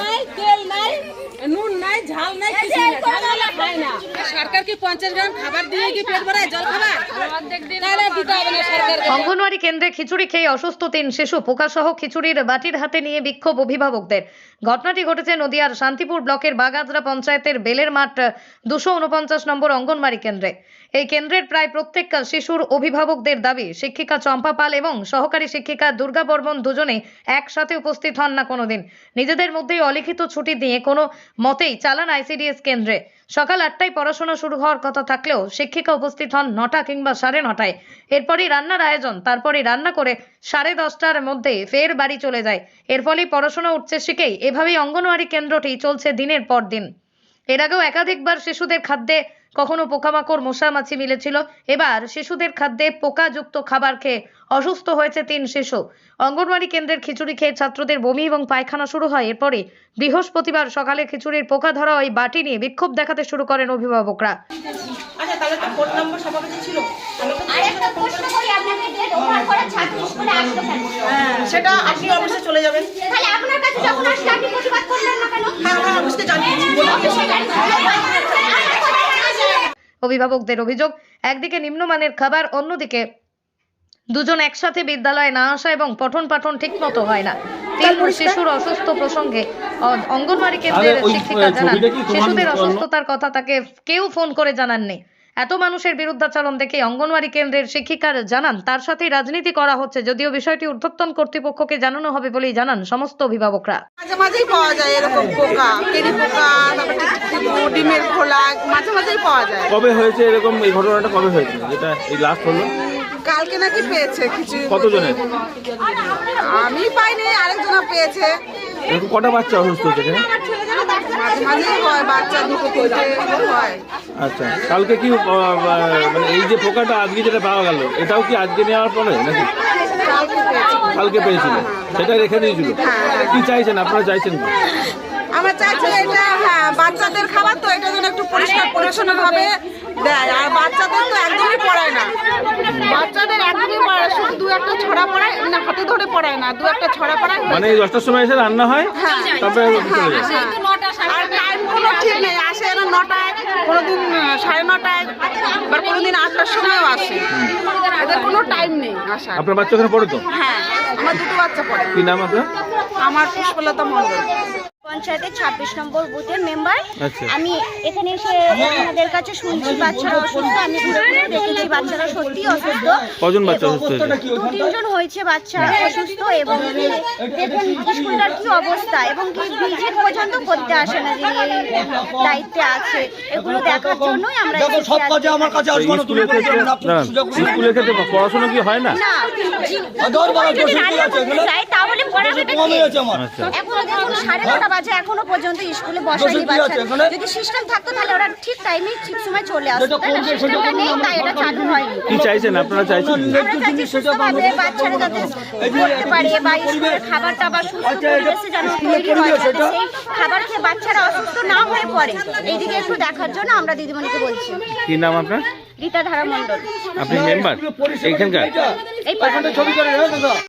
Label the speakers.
Speaker 1: নাই তেল নাই নুন নাই ঝাল নাই কিছু খাওয়া খায় না।
Speaker 2: অঙ্গনওয়াড়ি কেন্দ্রে খিচুড়ি খেয়ে অসুস্থ তিন শিশু পোকাসহ খিচুড়ির বাটির হাতে নিয়ে বিক্ষোভ অভিভাবকদের। ঘটনাটি ঘটেছে নদিয়ার শান্তিপুর ব্লকের বাগাজরা পঞ্চায়েতের বেলের মাঠ, দুশো উনপঞ্চাশ নম্বর অঙ্গনওয়াড়ি কেন্দ্রে। এই কেন্দ্রের প্রায় প্রত্যেক শিশুর অভিভাবকদের দাবি, শিক্ষিকা চম্পা পাল এবং সহকারী শিক্ষিকা দুর্গা বর্মন দুজনে একসাথে উপস্থিত হন না কোনোদিন। নিজেদের মধ্যেই অলিখিত ছুটি দিয়ে কোনো মতেই চালান আইসিডিএস কেন্দ্রে। সকাল আটটায় পড়াশোনা শুরু হওয়ার কথা থাকলেও শিক্ষিকা উপস্থিত হন নটা কিংবা সাড়ে নটায়। এরপরই রান্নার আয়োজন, তারপরই রান্না করে সাড়ে দশটার মধ্যে ফের বাড়ি চলে যায়। এর ফলে পড়াশোনা উঠছে শিখেই। এভাবেই অঙ্গনওয়াড়ি কেন্দ্রটি চলছে দিনের পর দিন। এর আগেও একাধিকবার শিশুদের খাদ্যে কখনো পোকামাকড় মশা মাছি মিলেছিল। এবার শিশুদের খাদ্যে পোকাযুক্ত খাবার খেয়ে অসুস্থ হয়েছে তিন শিশু। অঙ্গনওয়াড়ি কেন্দ্রের খিচুড়ি খেয়ে ছাত্রদের বমি এবং পায়খানা শুরু হয়। এরপরে বৃহস্পতিবার সকালে খিচুড়ির পোকা ধরা ওই বাটি নিয়ে বিক্ষোভ দেখাতে শুরু করেন অভিভাবকরা।
Speaker 3: আচ্ছা হ্যাঁ, সেটা আপনি অফিসে চলে যাবেন।
Speaker 4: তাহলে আপনার কাছে যখন আসলে আপনি প্রতিবাদ করলেন না কেন?
Speaker 2: অভিভাবকদের অভিযোগ একদিকে নিম্নমানের খাবার অন্যদিকে দুজন একসাথে বিদ্যালয়ে না আসা এবং পঠন পাঠন ঠিক মতো হয় না। তিন শিশুর অসুস্থ প্রসঙ্গে অঙ্গনওয়াড়ি কেন্দ্রের শিক্ষিকা জানান শিশুদের অসুস্থতার কথা তাকে কেউ ফোন করে জানাননি। এত মানুষের বিরুদ্ধাচরণ দেখে অঙ্গনওয়াড়ি কেন্দ্রের শিক্ষিকার জানান তার সাথে রাজনীতি করা হচ্ছে যদিও বিষয়টি ঊর্ধ্বতন কর্তৃপক্ষকে জানানো হবে বলেই জানান সমস্ত অভিভাবকরা।
Speaker 3: মাঝে মাঝেই পাওয়া যায় এরকম পোকা কেরি পোকা তারপর ডিমের খোলা মাঝে মাঝেই পাওয়া যায়।
Speaker 5: কবে হয়েছে এরকম এই ঘটনাটা কবে হয়েছে? যেটা এই লাস্ট হলো?
Speaker 3: কালকে নাকি পেয়েছে কিছু।
Speaker 5: কতজনের?
Speaker 3: আমি পাইনি আরেকজনা পেয়েছে।
Speaker 5: কটা বাচ্চা অসুস্থ হচ্ছে এখানে?
Speaker 3: মাঝে মাঝেই হয় বাচ্চা দুটো তিনটে হয়।
Speaker 5: আচ্ছা কালকে কি আহ, মানে এই যে পোকাটা আজকে যেটা পাওয়া গেল এটাও কি আজকে নেওয়ার পরে নাকি?
Speaker 3: কালকে পেয়েছে
Speaker 5: কালকে পেয়েছিল সেটা রেখে দিয়েছিল। কি চাইছেন আপনারা চাইছেন কি?
Speaker 3: আমরা চাইছি এটা হ্যাঁ বাচ্চাদের খাবার তো এটা যেন একটু পরিষ্কার পরিচ্ছন্ন ভাবে দেয় আর বাচ্চাদের তো একদমই পড়ায় না। বাচ্চাদের একদমই পড়ায় শুধু দু একটা ছড়া পড়ায় না হাতে ধরে পড়ায় না দু একটা ছড়া পড়ায়
Speaker 5: মানে এই দশটার সময় এসে রান্না হয় তারপরে চলে যায়
Speaker 3: আর টাইম কোনো ঠিক নেই আসে এরা নটায় কোনোদিন আহ, সাড়ে নটায় আবার কোনোদিন আটটার সময়ও আসে। এদের কোনো টাইম নেই আসার।
Speaker 5: আপনার বাচ্চা ওখানে পড়ে তো?
Speaker 3: হ্যাঁ আমার দুটো বাচ্চা পড়ে।
Speaker 5: কি নাম আপনার?
Speaker 3: আমার পুষ্পলতা মণ্ডল।
Speaker 4: পঞ্চায়েতের ছাব্বিশ নম্বর বুথের মেম্বার।
Speaker 5: আচ্ছা।
Speaker 4: আমি এখানে এসে আপনাদের কাছে শুনছি বাচ্চারা অসুস্থ আমি ঘুরে ঘুরে দেখেছি বাচ্চারা সত্যি অসুস্থ।
Speaker 5: কজন বাচ্চা অসুস্থ হয়েছে?
Speaker 4: দু তিনজন হয়েছে বাচ্চারা অসুস্থ এবং দেখুন স্কুলটার কি অবস্থা এবং কি ভিজিট পর্যন্ত করতে আসে না যিনি দায়িত্বে আছে। এগুলো দেখার জন্যই আমরা
Speaker 6: সব কাজে কাছে আসব না তুমি
Speaker 5: ক্ষেত্রে পড়াশোনা কি হয় না?
Speaker 4: তাহলে এখনও সাড়ে নটা বাজে এখনও পর্যন্ত স্কুলে বসায়নি
Speaker 6: বসে কি আছে
Speaker 4: বাচ্চা যদি সিস্টেম থাকতো তাহলে ওরা ঠিক টাইমে ঠিক সময় চলে আসতো। তাই না
Speaker 6: সেটা
Speaker 4: সিস্টেমটা নেই তাই এটা চালু হয়নি।
Speaker 5: কি চাইছেন? আপনারা চাইছেন? কি?
Speaker 4: আমরা চাইছি সুস্থভাবে বাচ্চারা যাতে পড়তে পারে বা স্কুলের খাবার টাবার সুস্থ
Speaker 6: আচ্ছা,
Speaker 4: পরিবেশে যেন তৈরি হয় সেই খাবার খেয়ে বাচ্চারা অসুস্থ না হয়ে পড়ে। এইদিকে একটু দেখার জন্য আমরা দিদিমণিকে বলছি।
Speaker 5: কি নাম আপনার?
Speaker 4: রীতা ধারা মণ্ডল।
Speaker 5: আপনি মেম্বার? এইখানকার?
Speaker 4: এই
Speaker 6: ছবি করে রেখে দাও